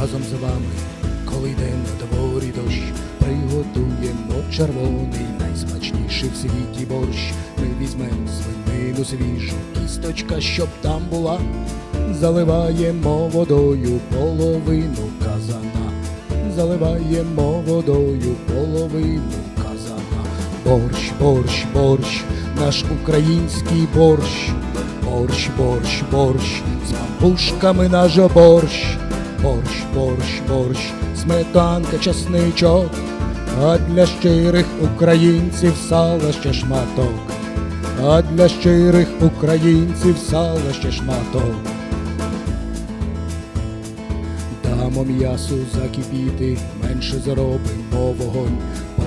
разом з вами, коли йде на дворі дощ, приготуємо червоний, найсмачніший в світі борщ. Ми візьмемо свинину свіжу, кісточка, щоб там була, заливаємо водою половину казана, заливаємо водою половину казана. Борщ, борщ, борщ, наш український борщ. Борщ, борщ, борщ, з пампушками наш борщ. Борщ, борщ, борщ, сметанка, часничок, а для щирих українців сала ще шматок, а для щирих українців сала ще шматок. Дамо м'ясу закипіти, менше заробимо вогонь,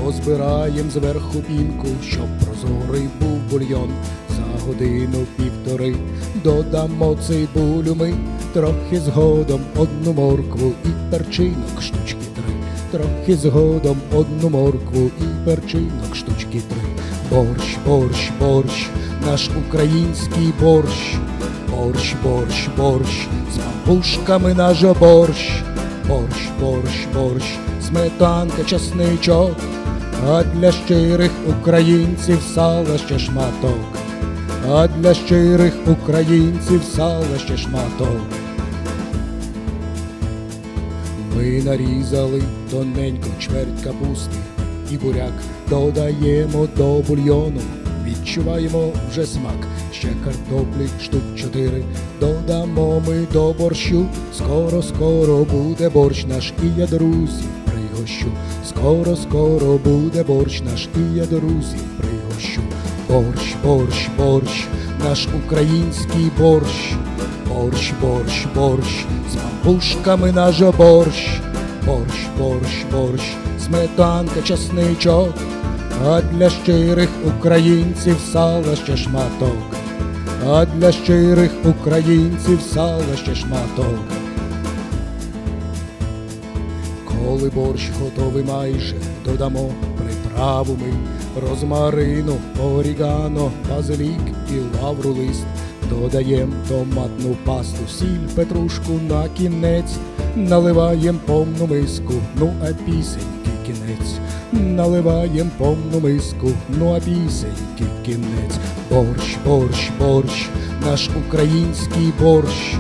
позбираєм зверху пінку, щоб прозорий був бульйон. Годину півтори додамо цибулю ми, трохи згодом одну моркву і перчинок штучки три. Трохи згодом одну моркву і перчинок штучки три. Борщ, борщ, борщ, наш український борщ. Борщ, борщ, борщ, з пампушками наш борщ. Борщ, борщ, борщ, сметанка, часничок, а для щирих українців сала ще шматок, а для щирих українців сала ще шматок. Ми нарізали тоненько чверть капусти і буряк додаємо до бульйону, відчуваємо вже смак, ще картоплі штук чотири додамо ми до борщу. Скоро, скоро буде борщ наш, і я друзів пригощу. Скоро, скоро буде борщ наш, і я друзів пригощу. Борщ, борщ, борщ, наш український борщ. Борщ, борщ, борщ, з пампушками наш борщ. Борщ, борщ, борщ, сметанка, часничок, а для щирих українців сала ще шматок, а для щирих українців сала ще шматок. Коли борщ готовий майже, додамо ми, розмарину, орігано, базилік і лавру лист. Додаєм томатну пасту, сіль, петрушку на кінець, наливаєм повну миску, ну а пісеньки кінець, наливаєм повну миску, ну а пісеньки кінець. Борщ, борщ, борщ, наш український борщ.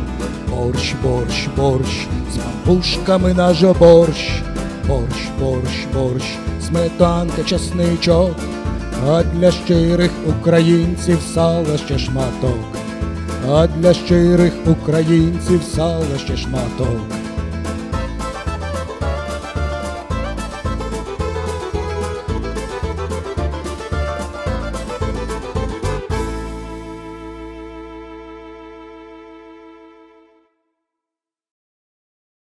Борщ, борщ, борщ, з пампушками наш борщ. Борщ, борщ, борщ, сметанка, часничок, а для щирих українців сала ще шматок, а для щирих українців сала ще шматок.